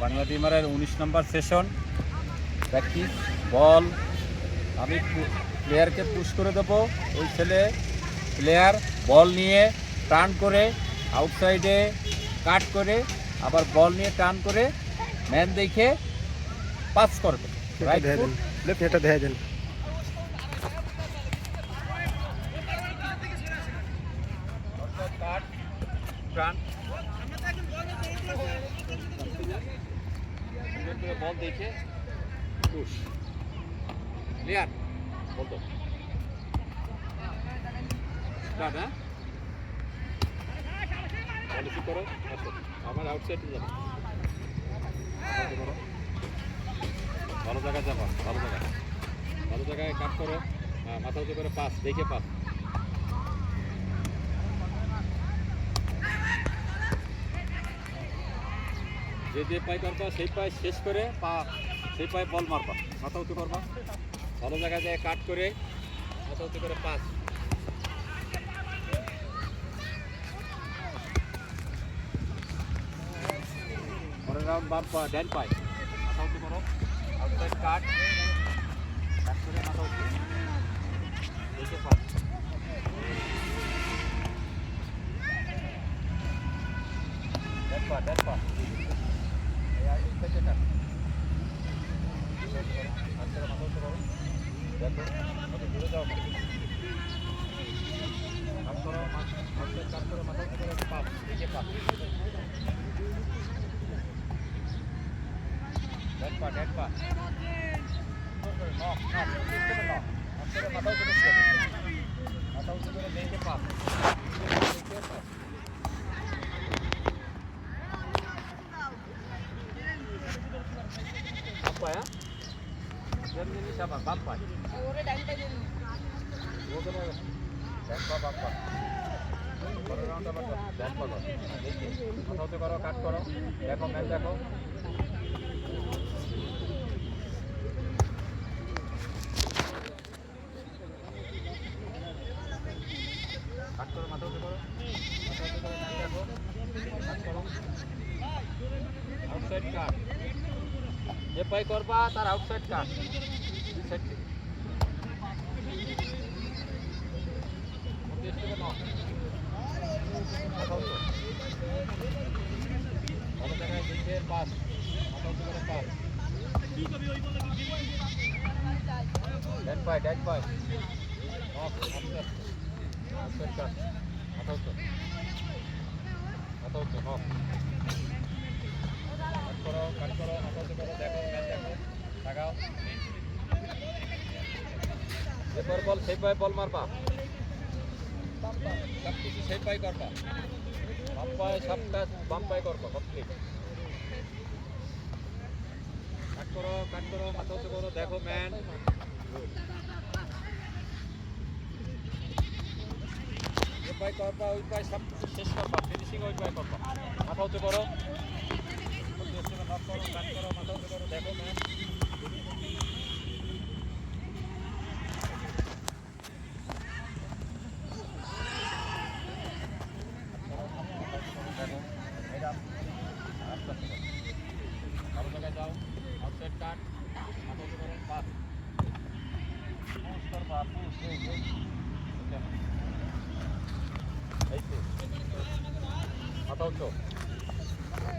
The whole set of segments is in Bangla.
বাংলা টিমারের উনিশ নম্বর সেশন প্র্যাকটিস বল আমি প্লেয়ারকে পুশ করে দেবো। ওই ছেলে প্লেয়ার বল নিয়ে টার্ন করে আউটসাইডে কাট করে আবার বল নিয়ে টার্ন করে ম্যান দেখে পাস করবে রাইট দেখা দেন লেফট এটা দেখা দেন টার্ন বল দেখে। Push clear? বল তো। স্টার্ট হ্যাঁ? পলিসি করো। আমার আউটসাইড যাব। ভালো জায়গায় যাবা ভালো জায়গায়। ভালো জায়গায়। কাট করো। হ্যাঁ, মাথা উঁচু করে পাস দেখে পাস যে যে পাই করবা সেই পাই শেষ করে পা, সেই পায়ে বল মারবা। মাথা উঁচু করবা। ভালো জায়গায় যায় কাট করে মাথা উঁচু করে পাস। পরের রাউন্ড পা ড্যান পাই। মাথা উঁচু করো। Outside cut. করে মাথা উঁচু। দেখে পাস। পা ড্যান পা। মাথা উঁচু করো দেখো কত দূরে যাও কাট করো আউটসাইড কাট করে মাথা উঁচু করে পাস দেখে পাস ড্যান পা ড্যান পা নক নক থেকে নক আচ্ছা মাথা উঁচু করতে মাথা উঁচু করে দেখে পাস দেখে pass apa ya? Yan ini siapa? Bapak. Okay না ব্যাক পা পরের রাউন্ড আবার ব্যাক পা করো উঁচু করো কাট করো দেখো ম্যাচ দেখো কাট করো মাথা কাট যে পাই করবা, তার আউটসাইড কাট দুই সাইড থেকে মধ্যে স্টেপে নাও মাথা উঁচু। ভালো জায়গায় দেখে পাস মাথা উঁচু করে পাস ড্যান পাই ড্যান পাই অফ আস্তে আউটসাইড কাট মাথা উঁচু মাথা উঁচু অফ কাট করো কাট করো মাথা উঁচু করো দেখো ম্যাচ দেখো লাগাও এরপর বল, সেই পায়ে বল মারবা। সব কিছু সেই পায়ে করবা। বাম পায়ে সব কাজ বাম পায়ে করবা কমপ্লিট কাট করো, মাথা উঁচু করো, দেখো ম্যান যে পায়ে করবা ওই পায়ে সব শেষ করবা ফিনিশিং ওই পায়ে করবা মাথা উঁচু করো কাট করো মাথা উঁচু করো। দেখো ম্যান ভালো জায়গায় যাও আউটসাইড কাট মাথা উঁচু করো পাস পুশ করবা পুশ এই এই এই তো মাথা উঁচু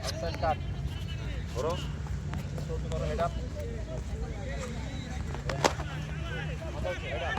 আউটসাইড কাট ধরো উঁচু করো হেড আপ মাথা উঁচু হেড আপ.